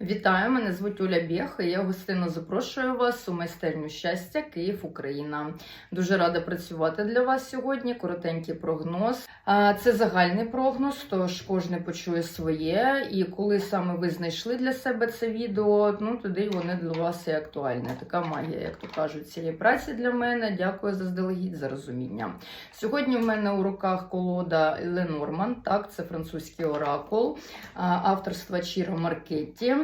Вітаю, мене звуть Оля Бєх, і я гостинно запрошую вас у майстерню щастя Київ, Україна. Дуже рада працювати для вас сьогодні. Коротенький прогноз. Це загальний прогноз, тож кожен почує своє. І коли саме ви знайшли для себе це відео, ну тоді вони для вас і актуальні. Така магія, як то кажуть, цієї праці для мене. Дякую заздалегідь за розуміння. Сьогодні в мене у руках колода Ленорман, так, це французький оракул, авторства Чіро Маркетті.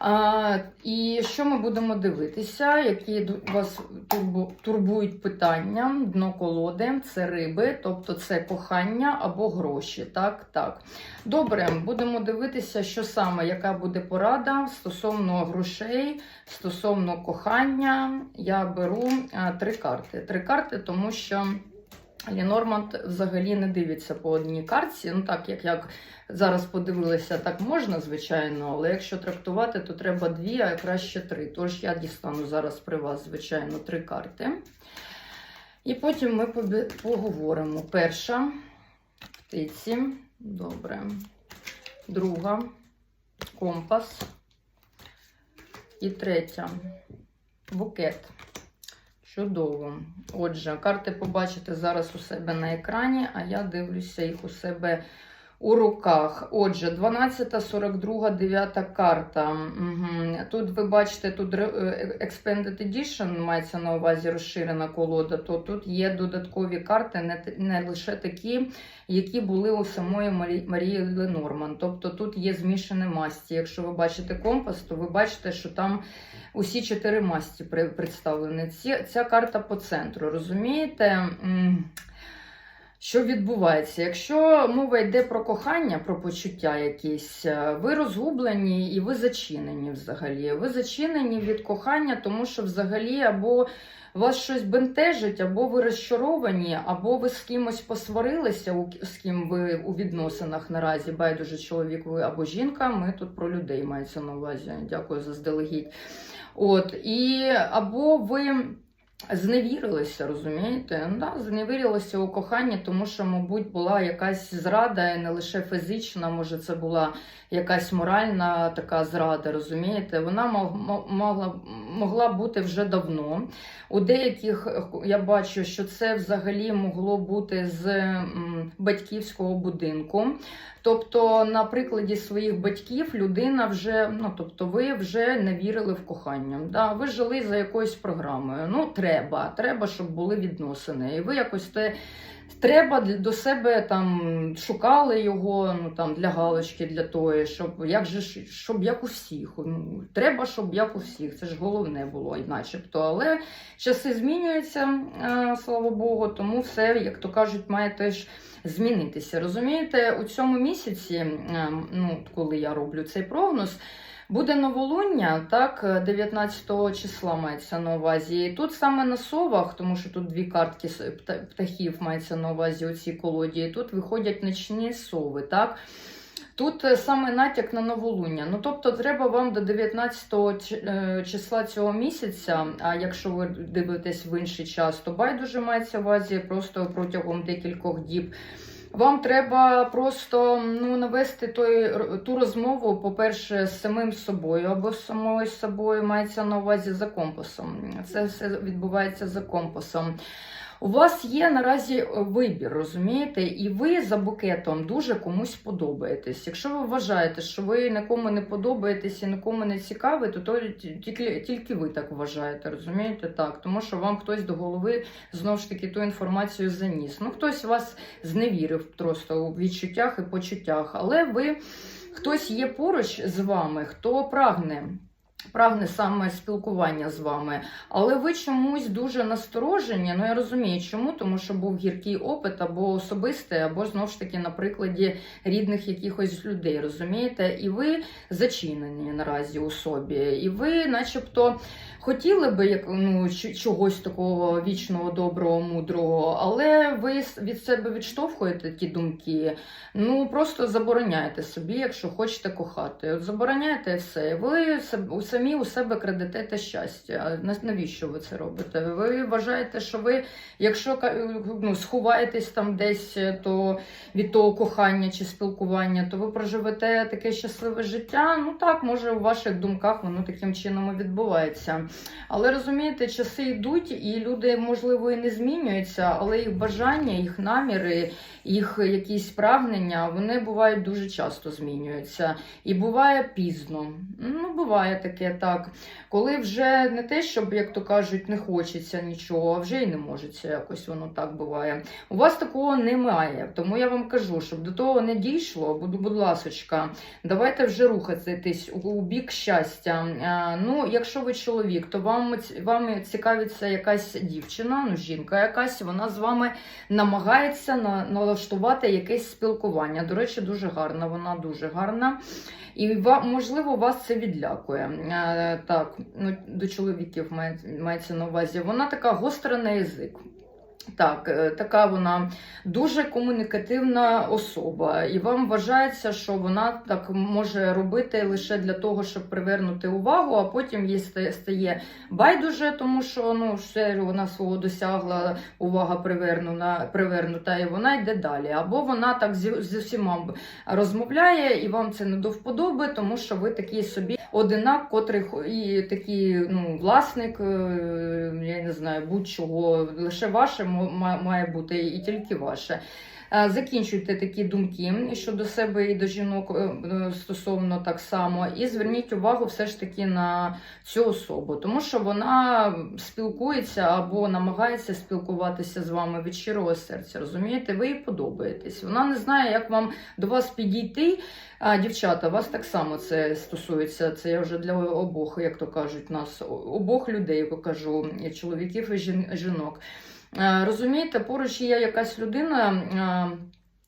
А, і що ми будемо дивитися? Які вас турбу- турбують питання? Дно колоди це риби, тобто це кохання або гроші. Так, так. Добре, будемо дивитися, що саме, яка буде порада стосовно грошей, стосовно кохання. Я беру а, три карти. Три карти, тому що. Лінорманд взагалі не дивиться по одній картці. Ну так, як, як зараз подивилися, так можна, звичайно, але якщо трактувати, то треба дві, а краще три. Тож я дістану зараз при вас, звичайно, три карти. І потім ми поговоримо. Перша птиці. Добре. Друга компас. І третя букет. Чудово. Отже, карти побачите зараз у себе на екрані, а я дивлюся їх у себе у руках. Отже, 12, 42, 9 карта. Угу. Тут ви бачите, тут е, Expanded Edition мається на увазі розширена колода, то тут є додаткові карти, не, не лише такі, які були у самої Марі, Марії Ленорман. Тобто тут є змішані масті. Якщо ви бачите компас, то ви бачите, що там усі чотири масті представлені. Ця карта по центру. Розумієте? Що відбувається? Якщо мова йде про кохання, про почуття якісь, е, ви розгублені і ви зачинені взагалі. Ви зачинені від кохання, тому що взагалі або вас щось бентежить, або ви розчаровані, або ви з кимось посварилися, з ким ви у відносинах наразі, байдуже чоловік ви або жінка. Ми тут про людей мається на увазі. Дякую за здалегідь. От, і або ви зневірилися, розумієте? Ну, Да, зневірилися у коханні, тому що, мабуть, була якась зрада, і не лише фізична, може, це була якась моральна така зрада, розумієте? Вона могла, могла бути вже давно. У деяких я бачу, що це взагалі могло бути з батьківського будинку. Тобто, на прикладі своїх батьків людина вже, ну тобто, ви вже не вірили в кохання. Да? Ви жили за якоюсь програмою. Ну, треба, треба, щоб були відносини. І ви якось те. Треба до себе там шукали його ну там для галочки, для тої, щоб як же щоб як у всіх. Ну треба, щоб як у всіх. Це ж головне було, начебто. Але часи змінюються, слава Богу, тому все, як то кажуть, має теж змінитися. Розумієте, у цьому місяці, е, ну коли я роблю цей прогноз. Буде новолуння, так, 19 числа мається на увазі. І тут саме на совах, тому що тут дві картки птахів мається на увазі у цій колоді, і тут виходять ночні сови, так. Тут е, саме натяк на новолуння. Ну, тобто, треба вам до 19 е, числа цього місяця, а якщо ви дивитесь в інший час, то байдуже мається увазі просто протягом декількох діб. Вам треба просто ну, навести той, ту розмову, по-перше, з самим собою або з самою собою мається на увазі за компасом. Це все відбувається за компасом. У вас є наразі е, вибір, розумієте, і ви за букетом дуже комусь подобаєтесь. Якщо ви вважаєте, що ви нікому не подобаєтесь і нікому не цікаві, то, то тільки, тільки ви так вважаєте, розумієте? Так, тому що вам хтось до голови знову ж таки ту інформацію заніс. Ну, хтось вас зневірив просто у відчуттях і почуттях, але ви хтось є поруч з вами, хто прагне. Прагне саме спілкування з вами, але ви чомусь дуже насторожені. Ну я розумію, чому, тому що був гіркий опит або особистий, або знову ж таки на прикладі рідних якихось людей, розумієте? І ви зачинені наразі у собі, і ви, начебто, хотіли би як ну чогось такого вічного, доброго, мудрого, але ви від себе відштовхуєте ті думки. Ну просто забороняйте собі, якщо хочете кохати. От забороняйте все. Ви самі у себе крадете щастя. На- Навіщо ви це робите? Ви вважаєте, що ви, якщо ну, сховаєтесь там десь, е, то від того кохання чи спілкування, то ви проживете таке щасливе життя. Ну так, може, у ваших думках воно таким чином і відбувається. Але розумієте, часи йдуть, і люди, можливо, і не змінюються, але їх бажання, їх наміри, їх якісь прагнення, вони бувають дуже часто змінюються. І буває пізно. Ну, буває таке так. Коли вже не те, щоб, як то кажуть, не хочеться нічого, а вже й не можеться якось воно так буває. У вас такого немає. Тому я вам кажу, щоб до того не дійшло, будь, будь ласочка, давайте вже рухатись у, бік щастя. А, ну, якщо ви чоловік, то вам, вам цікавиться якась дівчина, ну, жінка якась, вона з вами намагається на, налаштувати якесь спілкування. До речі, дуже гарна, вона дуже гарна. І можливо, вас це відлякує. Е, так, ну, до чоловіків має- мається на увазі. Вона така гостра на язик. Так, е, така вона дуже комунікативна особа, і вам вважається, що вона так може робити лише для того, щоб привернути увагу, а потім їй стає- байдуже, тому що ну все вона свого досягла, увага привернута, привернута, і вона йде далі. Або вона так зі, з усіма розмовляє, і вам це не до вподоби, тому що ви такий собі одинак, котрий і такий ну, власник, е, я не знаю, будь-чого, лише ма- має бути і тільки ваше. Е, Закінчуйте такі думки щодо себе і до жінок е, е, стосовно так само, і зверніть увагу все ж таки на цю особу, тому що вона спілкується або намагається спілкуватися з вами від щирого серця. Розумієте, ви їй подобаєтесь. Вона не знає, як вам до вас підійти. А, дівчата, вас так само це стосується. Це я вже для обох, як то кажуть, нас обох людей кажу, чоловіків і жінок. Е, Розумієте, поруч є якась людина. е,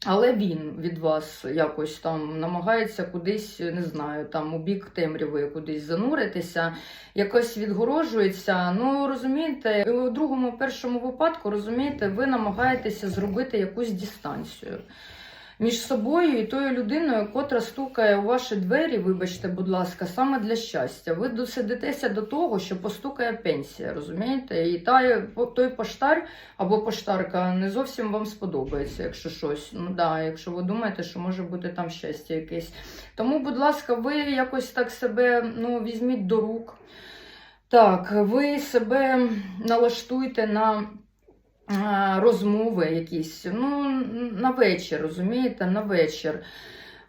Але він від вас якось там намагається кудись, не знаю, там у бік темряви кудись зануритися, якось відгорожується. Ну розумієте, у другому, першому випадку, розумієте, ви намагаєтеся зробити якусь дистанцію між собою і тою людиною, котра стукає у ваші двері, вибачте, будь ласка, саме для щастя. Ви досидитеся до того, що постукає пенсія, розумієте? І та, той поштар або поштарка не зовсім вам сподобається, якщо щось. Ну да, якщо ви думаєте, що може бути там щастя якесь. Тому, будь ласка, ви якось так себе ну, візьміть до рук. Так, ви себе налаштуйте на розмови якісь, ну, на вечір, розумієте, на вечір.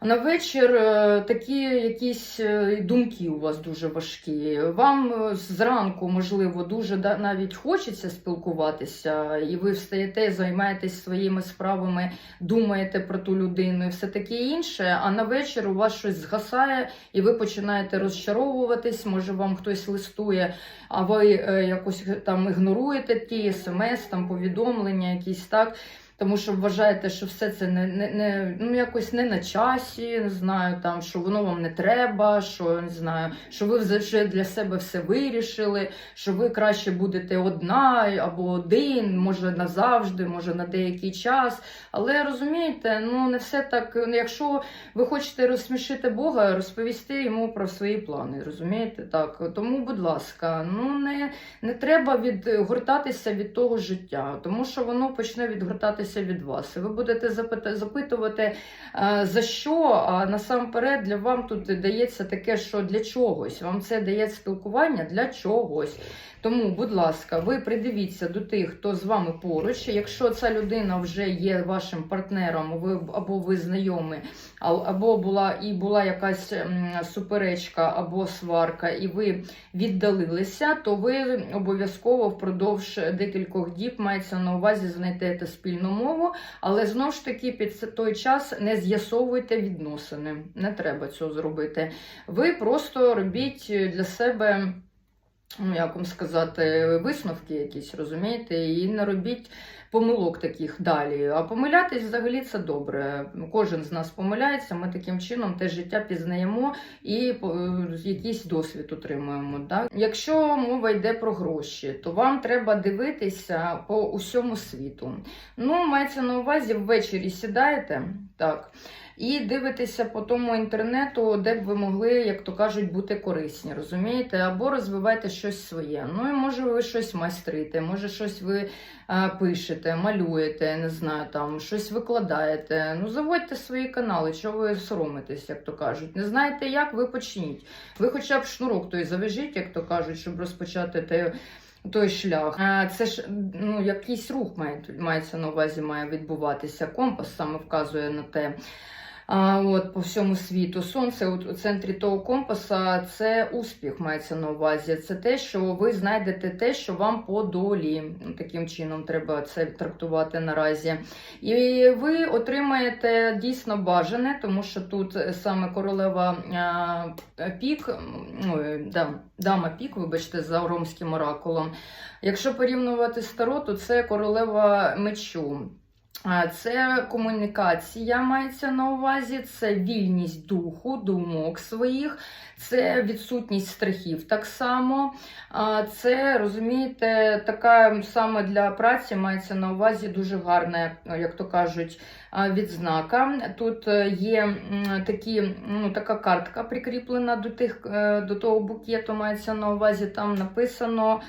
На вечір е, такі якісь е, думки у вас дуже важкі. Вам е, зранку, можливо, дуже навіть хочеться спілкуватися, і ви встаєте, займаєтесь своїми справами, думаєте про ту людину і все таке інше. А на вечір у вас щось згасає, і ви починаєте розчаровуватись. Може, вам хтось листує, а ви якось там ігноруєте ті смс, там повідомлення, якісь так. Тому що вважаєте, що все це не, не, не ну якось не на часі, не знаю, там що воно вам не треба, що не знаю, що ви вже для себе все вирішили, що ви краще будете одна або один, може назавжди, може на деякий час. Але розумієте, ну не все так. Ну, Якщо ви хочете розсмішити Бога, розповісти йому про свої плани, розумієте? Так, тому, будь ласка, ну не, не треба відгортатися від того життя, тому що воно почне відгортатися від вас. Ви будете запитувати, е, за що, насамперед для вам тут дається таке, що для чогось. Вам це дає спілкування для чогось. Тому, будь ласка, ви придивіться до тих, хто з вами поруч. Якщо ця людина вже є вашим партнером, ви або ви знайомі, або була і була якась суперечка або сварка, і ви віддалилися, то ви обов'язково впродовж декількох діб мається на увазі знайдете спільну мову, але знову ж таки під той час не з'ясовуйте відносини. Не треба цього зробити. Ви просто робіть для себе. Ну, як вам сказати, висновки якісь, розумієте, і не робіть помилок таких далі. А помилятись взагалі це добре. Кожен з нас помиляється, ми таким чином те життя пізнаємо і е, якийсь досвід отримуємо. Так? Якщо мова йде про гроші, то вам треба дивитися по усьому світу. Ну, мається на увазі, ввечері сідаєте, так. І дивитеся по тому інтернету, де б ви могли, як то кажуть, бути корисні, розумієте? Або розвивайте щось своє. Ну і може ви щось майстрите, може щось ви е, пишете, малюєте, не знаю, там щось викладаєте. Ну, заводьте свої канали, що ви соромитесь, як то кажуть. Не знаєте як, ви почніть. Ви хоча б шнурок той завяжіть, як то кажуть, щоб розпочати те. Той шлях. А, Це ж ну, якийсь рух має, мається на увазі, має відбуватися. Компас саме вказує на те. А, от, по всьому світу. Сонце у центрі того компаса це успіх мається на увазі. Це те, що ви знайдете те, що вам по долі. Таким чином треба це трактувати наразі. І ви отримаєте дійсно бажане, тому що тут саме королева пік, ой, да, дама пік, вибачте, за ромським оракулом. Якщо порівнювати старо, то це королева мечу. Це комунікація мається на увазі, це вільність духу, думок своїх, це відсутність страхів так само. Це, розумієте, така саме для праці мається на увазі дуже гарна, як то кажуть, відзнака. Тут е, є такі, ну, така картка прикріплена до, тих, е, до того букету, мається на увазі, там написано.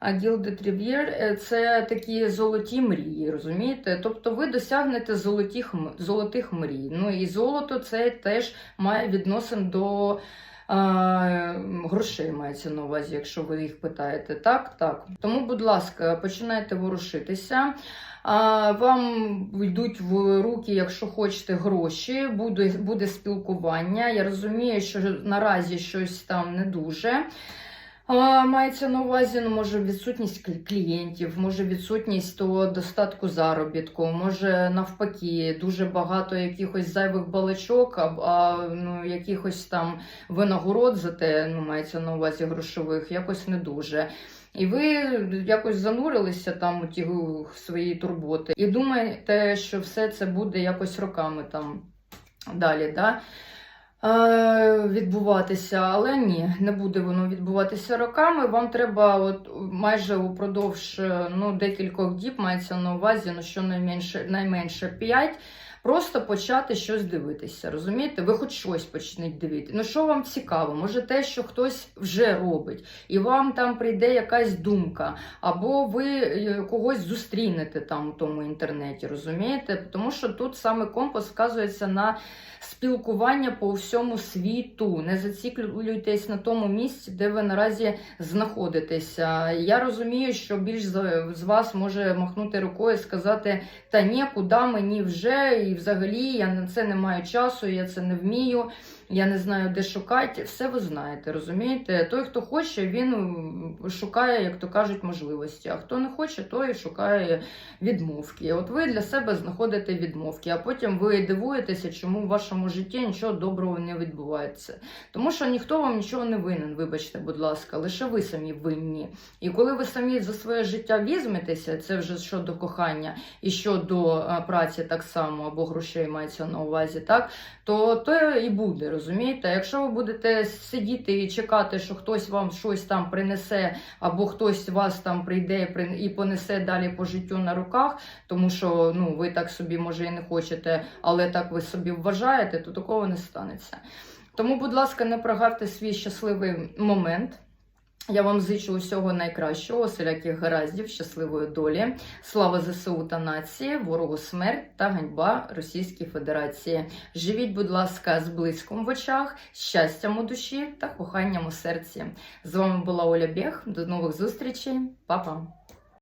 А Gilded Rivier – це такі золоті мрії, розумієте? Тобто ви досягнете золотих, золотих мрій. Ну і золото це теж має відносин до грошей, мається на увазі, якщо ви їх питаєте. Так, так. Тому, будь ласка, починайте ворушитися. Вам йдуть в руки, якщо хочете, гроші, буде, буде спілкування. Я розумію, що наразі щось там не дуже. А, Мається на увазі, ну, може, відсутність клієнтів, може відсутність того достатку заробітку, може навпаки, дуже багато якихось зайвих балачок, а, а ну, якихось там винагород за те, ну, мається на увазі грошових, якось не дуже. І ви якось занурилися там у ті свої турботи, і думаєте, що все це буде якось роками там далі. Да? Е, відбуватися, але ні, не буде воно відбуватися роками. Вам треба от майже упродовж е, ну, декількох діб мається на увазі, ну що найменше, найменше 5, Просто почати щось дивитися, розумієте? Ви хоч щось почніть дивити. Ну що вам цікаво? Може те, що хтось вже робить, і вам там прийде якась думка, або ви е, когось зустрінете там у тому інтернеті, розумієте? Тому що тут саме компас вказується на спілкування по всьому світу. Не зациклюйтесь на тому місці, де ви наразі знаходитеся. Я розумію, що більш з вас може махнути рукою і сказати: та ні, куди мені вже, і взагалі я на це не маю часу, я це не вмію. Я не знаю, де шукати. Все ви знаєте, розумієте? Той, хто хоче, він шукає, як то кажуть, можливості. А хто не хоче, той шукає відмовки. От ви для себе знаходите відмовки, а потім ви дивуєтеся, чому в вашому житті нічого доброго не відбувається. Тому що ніхто вам нічого не винен, вибачте, будь ласка, лише ви самі винні. І коли ви самі за своє життя візьметеся, це вже щодо кохання і щодо праці так само, або грошей мається на увазі, так то то і буде. Розумієте, якщо ви будете сидіти і чекати, що хтось вам щось там принесе, або хтось вас там прийде і понесе далі по життю на руках, тому що ну ви так собі може і не хочете, але так ви собі вважаєте, то такого не станеться. Тому, будь ласка, не прогавте свій щасливий момент. Я вам зичу усього найкращого, усіляких гараздів, щасливої долі. Слава ЗСУ та нації, ворогу смерть та ганьба Російській Федерації. Живіть, будь ласка, з блиском в очах, щастям у душі та коханням у серці. З вами була Оля Бєх. До нових зустрічей, Па-па!